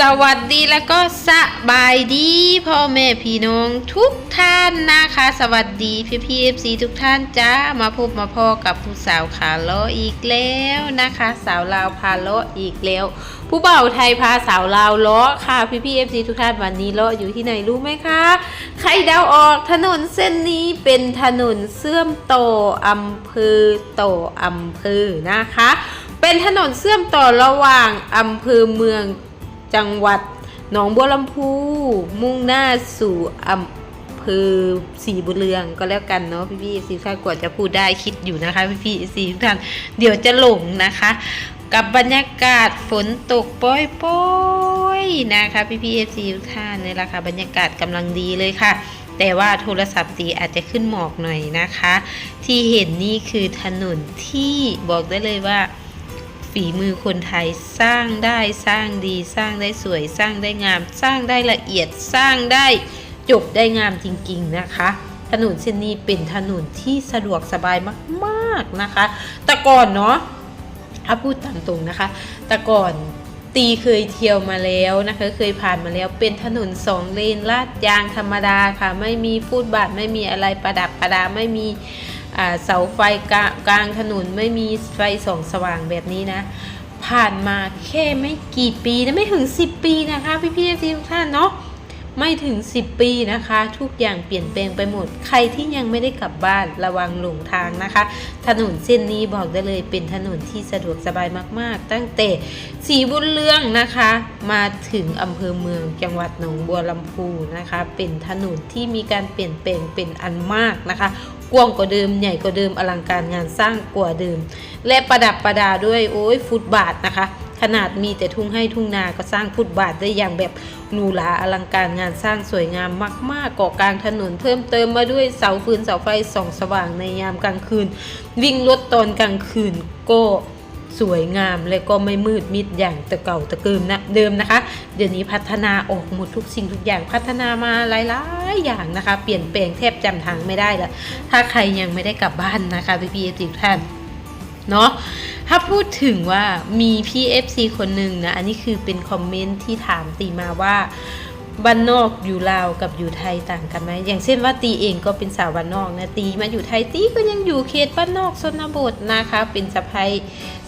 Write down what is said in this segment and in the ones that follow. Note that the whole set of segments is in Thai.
สวัสดีแล้วก็สบายดีพ่อแม่พี่น้องทุกท่านนะคะ สวัสดีพี่พีเอฟซีทุกท่านจ้ามาพบมาพ่อกับผู้สาวขาเลาะอีกแล้วนะคะ สาวลาวพาเลาะอีกแล้ว ผู้เบ่าไทยพาสาวลาวเลาะค่ะพี่พีเอฟซีทุกท่านวันนี้เลาะอยู่ที่ไหนรู้ไหมคะใครเดาออกถนนเส้นนี้เป็นถนนเชื่อมต่ออำเภอต่ออำเภอนะคะ เป็นถนนเชื่อมต่อระหว่างอำเภอเมือง จังหวัดหนองบัวลำพู มุ่งหน้าสู่อำเภอสีบุเรืองก็แล้วกันเนาะพี่พี่สีท่านกว่าจะพูดได้คิดอยู่นะคะพี่พี่สีทุกท่านเดี๋ยวจะหลงนะคะ กับบรรยากาศฝนตกปล่อยๆนะคะพี่พี่สีทุกท่านนี่แหละค่ะบรรยากาศกำลังดีเลยค่ะแต่ว่าโทรศัพท์ตีอาจจะขึ้นหมอกหน่อยนะคะ ที่เห็นนี่คือถนนที่บอกได้เลยว่า ฝีมือคนไทยสร้างได้สร้างดีสร้างได้สวยสร้างได้งาม สร้างได้ละเอียดสร้างได้จบได้งามจริง ๆ นะคะถนนเส้นนี้เป็นถนนที่สะดวกสบายมากๆนะคะ แต่ก่อนเนาะถ้าพูดตามตรงนะคะ แต่ก่อนตีเคยเที่ยวมาแล้วนะคะ เคยผ่านมาแล้ว เป็นถนนสองเลนลาดยางธรรมดาค่ะ ไม่มีฟูดบาทไม่มีอะไรประดับประดาไม่มี เสาไฟกลางกลางถนนไม่มีไฟส่องสว่างแบบนี้นะ ผ่านมาแค่ไม่กี่ปีนะไม่ถึง 10 ปีนะคะ พี่พี่ๆทุกท่านเนาะ ไม่ถึง 10 ปีนะคะ ทุกอย่างเปลี่ยนแปลงไปหมด ใครที่ยังไม่ได้กลับบ้านระวังหลงทางนะคะ ถนนเส้นนี้บอกได้เลยเป็นถนนที่สะดวกสบายมากๆ ตั้งแต่สีบุญเรืองนะคะ มาถึงอำเภอเมืองจังหวัดหนองบัวลำพูนะคะ เป็นถนนที่มีการเปลี่ยนแปลงเป็นอันมากนะคะกว้างกว่าเดิมใหญ่กว่าเดิมอลังการงานสร้างกว่าเดิม และประดับประดาด้วยโอ้ยฟุตบาทนะคะ ขนาดมีแต่ทุ่งให้ทุ่งนาก็สร้างฟุตบาทได้อย่างแบบหรูหราอลังการงานสร้างสวยงามมากๆเกาะกลางถนนเพิ่มเติมมาด้วยเสาฟืนเสาไฟส่องสว่างในยามกลางคืน วิ่งรถตอนกลางคืนก็สวยงามและก็ไม่มืดมิดอย่างแต่เก่าแต่เกิมนะเดิมนะคะ เดี๋ยวนี้พัฒนาออกหมดทุกสิ่งทุกอย่างพัฒนามาหลายๆอย่างนะคะ เปลี่ยนแปลงแทบจำทางไม่ได้ละถ้าใครยังไม่ได้กลับบ้านนะคะพี่พีทุกท่าน เนาะถ้าพูดถึงว่ามีพี่ FC คนหนึ่งนะ อันนี้คือเป็นคอมเมนต์ที่ถามตีมาว่าบ้านนอกอยู่ลาวกับอยู่ไทยต่างกันไหมอย่างเช่นว่าตีเองก็เป็นสาวบ้านนอกนะตีมาอยู่ไทยตีก็ยังอยู่เขตบ้านนอกชนบทนะคะ เป็นสะพาย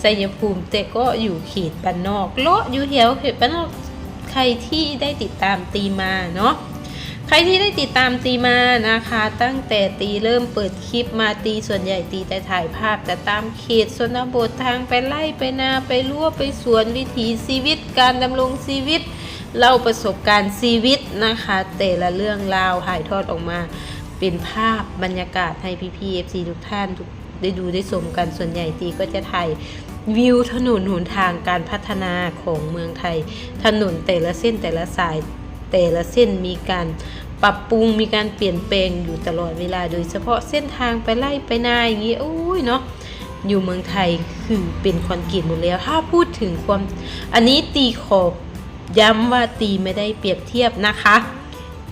ไสยภูมิแต่ก็อยู่เขตบ้านนอกเลาะอยู่แถวเขตบ้านนอกใครที่ได้ติดตามตีมาเนาะ รที่ได้ติดตามตีมานะคะ ตั้งแต่ตีเริ่มเปิดคลิปมาตีส่วนใหญ่ตีแต่ถ่ายภาพ แต่ตามเขตชนบททางไปไล่ไปนาไปรั่วไปสวนวิถีชีวิต การดำรงชีวิตเล่าประสบการณ์ชีวิตนะคะ แต่ละเรื่องราวถ่ายทอดออกมา เป็นภาพบรรยากาศให้พี่พีเอฟซีทุกท่านทุกได้ดูได้ชมกันส่วนใหญ่ตีก็จะถ่ายวิวถนนหนทางการพัฒนาของเมืองไทย ถนนแต่ละเส้นแต่ละสายแต่ละเส้นมีการ ปรับปรุงมีการเปลี่ยนแปลงอยู่ตลอดเวลา โดยเฉพาะเส้นทางไปไล่ไปนาอย่างนี้โอ้ยเนาะอยู่เมืองไทยคือเป็นคอนกรีตหมดแล้ว ถ้าพูดถึงความ อันนี้ตีขอบย้ำว่าตีไม่ได้เปรียบเทียบนะคะ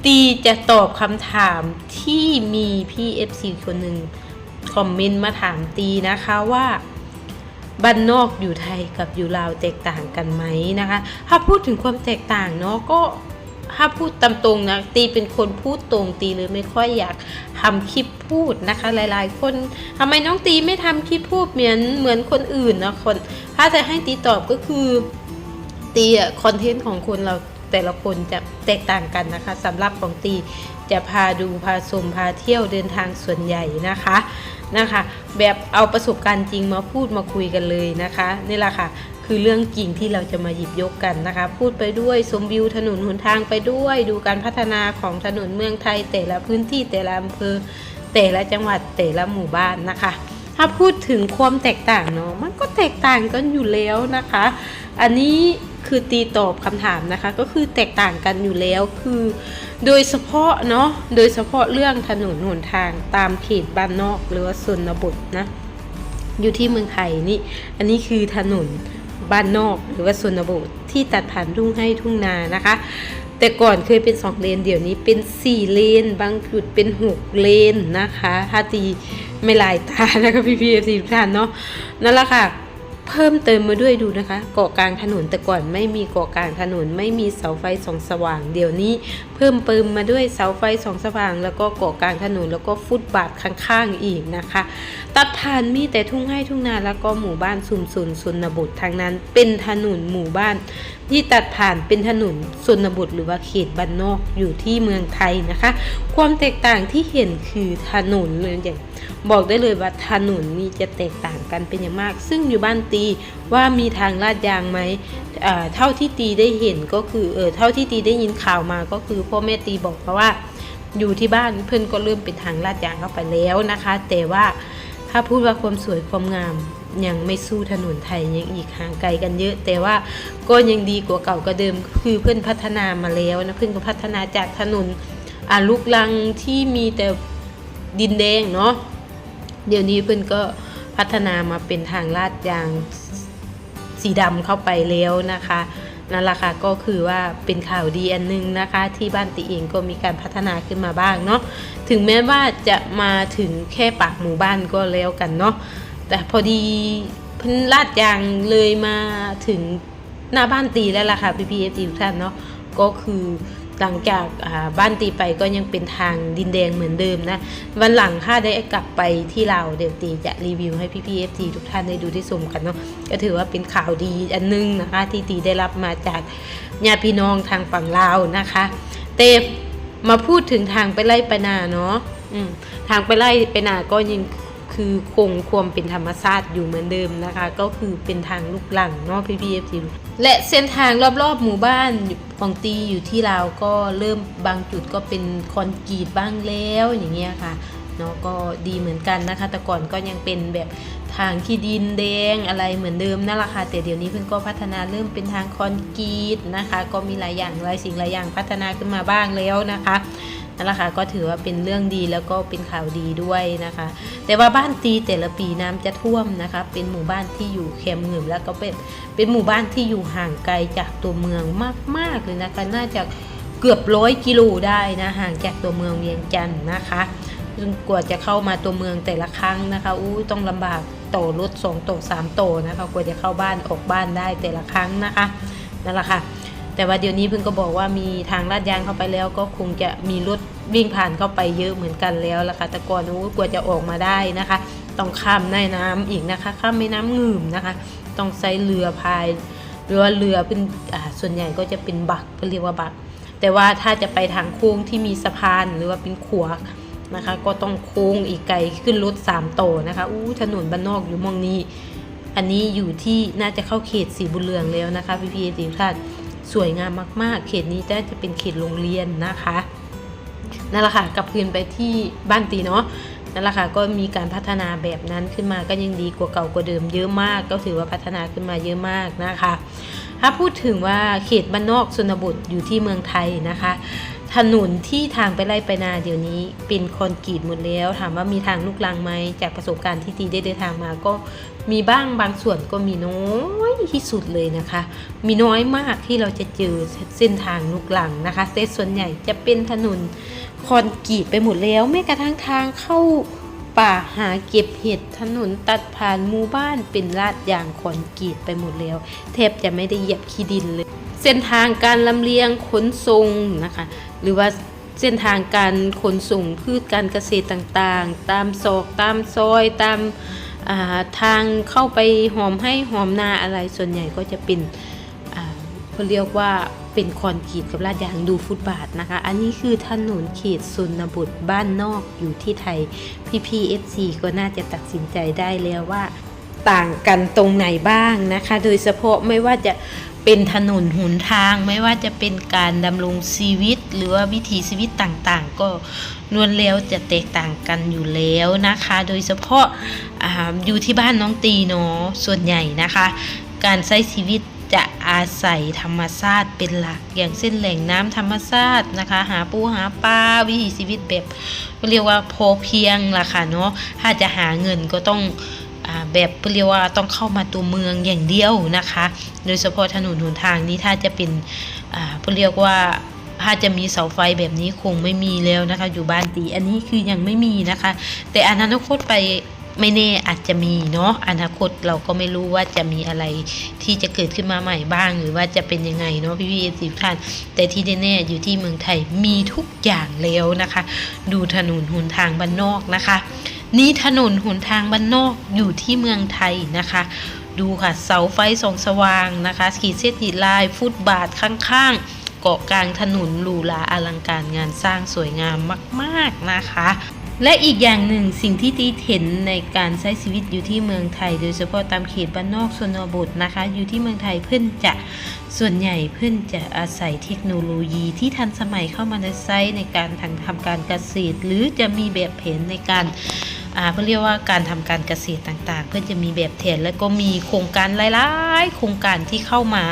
ตีจะตอบคำถามที่มีพี่ FC คนหนึ่งคอมเมนต์มาถามตีนะคะว่าบ้านนอกอยู่ไทยกับอยู่ลาวแตกต่างกันไหมนะคะ ถ้าพูดถึงความแตกต่างเนาะก็ ถ้าพูดตามตรงนะตีเป็นคนพูดตรงตีเลยไม่ค่อยอยากทำคลิปพูดนะคะ หลายๆ คนทำไมน้องตีไม่ทำคลิปพูดเหมือนเหมือนคนอื่นนะคน ถ้าจะให้ตีตอบก็คือตีอะคอนเทนต์ของคนเราแต่ละคนจะแตกต่างกันนะคะสำหรับของตีจะพาดูพาชมพาเที่ยวเดินทางส่วนใหญ่นะคะนะคะ แบบเอาประสบการณ์จริงมาพูดมาคุยกันเลยนะคะนี่แหละค่ะ คือเรื่องจริงที่เราจะมาหยิบยกกันนะคะ พูดไปด้วยชมวิวถนนหนทางไปด้วย ดูการพัฒนาของถนนเมืองไทย แต่ละพื้นที่แต่ละอำเภอแต่ละจังหวัดแต่ละหมู่บ้านนะคะ ถ้าพูดถึงความแตกต่างเนาะมันก็แตกต่างกันอยู่แล้วนะคะ อันนี้คือตีตอบคำถามนะคะ ก็คือแตกต่างกันอยู่แล้วคือ โดยเฉพาะเนาะโดยเฉพาะเรื่องถนนหนทางตามเขตบ้านนอกหรือว่าชนบทนะอยู่ที่เมืองไทยนี่ อันนี้คือถนน บ้านนอก หรือว่าชนบทที่ตัดผ่านทุ่งให้ทุ่งนานะคะ แต่ก่อนเคยเป็นสองเลน เดี๋ยวนี้เป็นสี่เลน บางจุดเป็นหกเลนนะคะถ้าตีไม่ลายตานะคะพี่พีเอฟซีทุกท่านเนาะนั่นแหละค่ะ เพิ่มเติมมาด้วยดูนะคะเกาะกลางถนนแต่ก่อนไม่มีเกาะกลางถนนไม่มีเสาไฟส่องสว่าง เดี๋ยวนี้ เพิ่มเติมมาด้วยเสาไฟส่องสว่าง แล้วก็เกาะกลางถนนแล้วก็ฟุตบาทข้างๆอีกนะคะ ตัดผ่านมีแต่ทุ่งไร่ทุ่งนาแล้วก็หมู่บ้านชุมชนชนบททางนั้น เป็นถนนหมู่บ้าน ที่ตัดผ่านเป็นถนนชนบทหรือว่าเขตบ้านนอกอยู่ที่เมืองไทยนะคะ ความแตกต่างที่เห็นคือถนนเลยอย่าง บอกได้เลยว่าถนนนี่จะแตกต่างกันเป็นอย่างมาก ซึ่งอยู่บ้านตีว่ามีทางลาดยางไหมเท่าที่ตีได้เห็นก็คือเออเท่าที่ตีได้ยินข่าวมาก็คือพ่อแม่ตีบอกเพราะว่าอยู่ที่บ้านเพื่อนก็เริ่มเป็นทางลาดยางเข้าไปแล้วนะคะ แต่ว่าถ้าพูดว่าความสวยความงามยังไม่สู้ถนนไทยยังอีกห่างไกลกันเยอะ แต่ว่าก็ยังดีกว่าเก่ากว่าเดิม คือเพื่อนพัฒนามาแล้วนะเพื่อนก็พัฒนาจากถนนอ่าลูกลังที่มีแต่ ดินแดงเนาะเดี๋ยวนี้เพื่อนก็พัฒนามาเป็นทางลาดยางสีดำเข้าไปแล้วนะคะนั่นแหละค่ะก็คือว่าเป็นข่าวดีอันหนึงนะคะ ที่บ้านติเองก็มีการพัฒนาขึ้นมาบ้างเนาะถึงแม้ว่าจะมาถึงแค่ปากหมู่บ้านก็แล้วกันเนาะแต่พอดีเพิ่นลาดยางเลยมาถึงหน้าบ้านตีแล้วล่ะค่ะพี่พีเอฟทุกท่านเนาะก็คือ หลังจากบ้านตีไปก็ยังเป็นทางดินแดงเหมือนเดิมนะ วันหลังถ้าได้กลับไปที่เราเดี๋ยวตีจะรีวิวให้พี่พีเอฟทุกท่านได้ดูที่ชมกันเนาะก็ถือว่าเป็นข่าวดีอันนึงนะคะ ที่ตีได้รับมาจากญาติพี่น้องทางฝั่งลาวนะคะแต่มาพูดถึงทางไปไล่ไปนาเนาะทางไปไล่ไปนาก็ยัง คือคงความเป็นธรรมชาติอยู่เหมือนเดิมนะคะ ก็คือเป็นทางลูกหลังเนาะพี่พีเอฟและเส้นทางรอบๆหมู่บ้านของตีอยู่ที่ลาก็เริ่มบางจุดก็เป็นคอนกรีตบ้างแล้วอย่างเงี้ยค่ะเนาะก็ดีเหมือนกันนะคะ แต่ก่อนก็ยังเป็นแบบทางที่ดินแดงอะไรเหมือนเดิมนั่นแหละค่ะแต่เดี๋ยวนี้เพิ่นก็พัฒนาเริ่มเป็นทางคอนกรีตนะคะ ก็มีหลายอย่างหลายสิ่งหลายอย่างพัฒนาขึ้นมาบ้างแล้วนะคะ นั่นแหละค่ะก็ถือว่าเป็นเรื่องดีแล้วก็เป็นข่าวดีด้วยนะคะ แต่ว่าบ้านตีแต่ละปีน้ำจะท่วมนะคะ เป็นหมู่บ้านที่อยู่แคมเงิมแล้วก็เป็นเป็นหมู่บ้านที่อยู่ห่างไกลจากตัวเมืองมากๆเลยนะคะน่าจะเกือบร้อยกิโลได้นะห่างจากตัวเมืองเวียงจันทร์นะคะจนกว่าจะเข้ามาตัวเมืองแต่ละครั้งนะคะอู้ต้องลำบากต่อรถสองต่อสามต่อนะคะกว่าจะเข้าบ้านออกบ้านได้แต่ละครั้งนะคะนั่นแหละค่ะ แต่ว่าเดี๋ยวนี้เพิ่งก็บอกว่ามีทางลาดยางเข้าไปแล้ว ก็คงจะมีรถวิ่งผ่านเข้าไปเยอะเหมือนกันแล้วล่ะค่ะแต่ก่อนอู้กว่าจะออกมาได้นะคะ ต้องข้ามในน้ำอีกนะคะ ข้ามแม่น้ำงืมนะคะ ต้องใช้เรือพายหรือว่าเรือเป็นส่วนใหญ่ก็จะเป็นบักเรียกว่าบัก แต่ว่าถ้าจะไปทางโค้งที่มีสะพานหรือว่าเป็นขัวนะคะ ก็ต้องโค้งอีกไกลขึ้นรถสามโตนะคะอู้ถนนบ้านนอกอยู่มองนี้ อันนี้อยู่ที่น่าจะเข้าเขตสีบุญเรืองแล้วนะคะพี่พีทีท่าน สวยงามมาก ๆ เขตนี้ได้จะเป็นเขตโรงเรียนนะคะนั่นแหละค่ะกลับคืนไปที่บ้านตีเนาะนั่นแหละค่ะก็มีการพัฒนาแบบนั้นขึ้นมาก็ยังดีกว่าเก่ากว่าเดิมเยอะมาก ก็ถือว่าพัฒนาขึ้นมาเยอะมากนะคะ ถ้าพูดถึงว่าเขตบ้านนอกชนบทอยู่ที่เมืองไทยนะคะ ถนนที่ทางไปไล่ไปนาเดี๋ยวนี้เป็นคอนกรีตหมดแล้ว ถามว่ามีทางลูกลังไหมจากประสบการณ์ที่ตีได้เดินทางมาก็มีบ้างบางส่วนก็มีน้อยที่สุดเลยนะคะ มีน้อยมากที่เราจะเจอเส้นทางลูกลังนะคะแต่ส่วนใหญ่จะเป็นถนนคอนกรีตไปหมดแล้วแม้กระทั่งทางเข้าป่าหาเก็บเห็ดถนนตัดผ่านหมู่บ้านเป็นลาดยางคอนกรีตไปหมดแล้วแทบจะไม่ได้เหยียบขี้ดินเลย เส้นทางการลำเลียงขนส่งนะคะหรือว่าเส้นทางการขนส่งพืชการเกษตรต่างๆ ตามซอกตามซอยตามาทางเข้าไปหอมให้หอมนาอะไรส่วนใหญ่ก็จะเป็นเขาเรียกว่าเป็นคอนกรีตกับลาดยางดูฟุตบาทนะคะ อันนี้คือถนนเขตสุนบทบ้านนอกอยู่ที่ไทย พี่พีเอฟซีก็น่าจะตัดสินใจได้แล้วว่าต่างกันตรงไหนบ้างนะคะ โดยเฉพาะไม่ว่าจะ เป็นถนนหนทางไม่ว่าจะเป็นการดำรงชีวิต หรือว่าวิถีชีวิตต่างๆ ก็ล้วนแล้วจะแตกต่างกันอยู่แล้วนะคะ โดยเฉพาะออยู่ที่บ้านน้องตีเนาะส่วนใหญ่นะคะ การใช้ชีวิตจะอาศัยธรรมชาติเป็นหลัก อย่างเส้นแหล่งน้ำธรรมชาตินะคะ หาปูหาปลาวิถีชีวิตแบบเรียกว่าพอเพียงล่ะค่ะเนาะถ้าจะหาเงินก็ต้อง แบบเรียกว่าต้องเข้ามาตัวเมืองอย่างเดียวนะคะ โดยเฉพาะถนนหนทางนี้ถ้าจะเป็นอ่าเรียกว่าถ้าจะมีเสาไฟแบบนี้คงไม่มีแล้วนะคะ อยู่บ้านตีอันนี้คือยังไม่มีนะคะ แต่อนาคตไปไม่แน่อาจจะมีเนาะอนาคตเราก็ไม่รู้ว่าจะมีอะไรที่จะเกิดขึ้นมาใหม่บ้าง หรือว่าจะเป็นยังไงเนาะพี่พี่สิท่าน แต่ที่แน่ๆอยู่ที่เมืองไทยมีทุกอย่างแล้วนะคะ ดูถนนหนทางบ้านนอกนะคะ นี่ถนนหนทางบ้านนอกอยู่ที่เมืองไทยนะคะ ดูค่ะเสาไฟส่องสว่างนะคะขีดเส้นขีดลายฟุตบาทข้างๆ เกาะกลางถนนหรูหราอลังการงานสร้างสวยงามมากๆนะคะ และอีกอย่างหนึ่งสิ่งที่ตีเห็นในการใช้ชีวิตอยู่ที่เมืองไทย โดยเฉพาะตามเขตบ้านนอกชนบทนะคะ อยู่ที่เมืองไทยเพื่อนจะส่วนใหญ่เพื่อนจะอาศัยเทคโนโลยีที่ทันสมัยเข้ามาในไซต์ในการทำทำการเกษตร หรือจะมีแบบแผนในการ เพื่อเรียกว่าการทำการเกษตรต่างๆเพื่อจะมีแบบแผนแล้วก็มีโครงการหลายๆ โครงการที่เข้ามา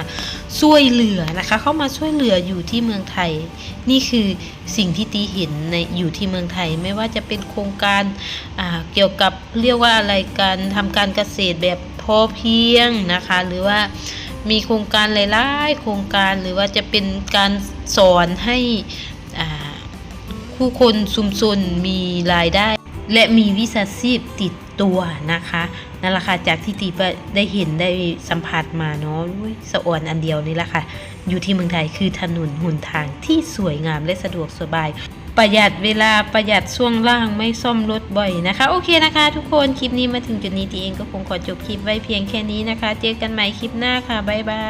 ช่วยเหลือนะคะ เข้ามาช่วยเหลืออยู่ที่เมืองไทย นี่คือสิ่งที่ตีเห็นในอยู่ที่เมืองไทย ไม่ว่าจะเป็นโครงการาเกี่ยวกับเรียกว่าอะไรการทำการเกษตรแบบพอเพียงนะคะ หรือว่ามีโครงการหลายๆ โครงการหรือว่าจะเป็นการสอนให้ผู้คนชุมชนมีรายได้ และมีวิชาชีพติดตัวนะคะนั่นแหละค่ะจากที่ตีไปได้เห็นได้สัมผัสมาเนาะอุ๊ยสะออนอันเดียวนี่แหละค่ะ อยู่ที่เมืองไทยคือถนนหนทางที่สวยงามและสะดวกสบาย ประหยัดเวลาประหยัดช่วงล่างไม่ซ่อมรถบ่อยนะคะ โอเคนะคะ ทุกคนคลิปนี้มาถึงจุดนี้ตีเองก็คงขอจบคลิปไว้เพียงแค่นี้นะคะ เจอกันใหม่คลิปหน้าค่ะบ๊ายบาย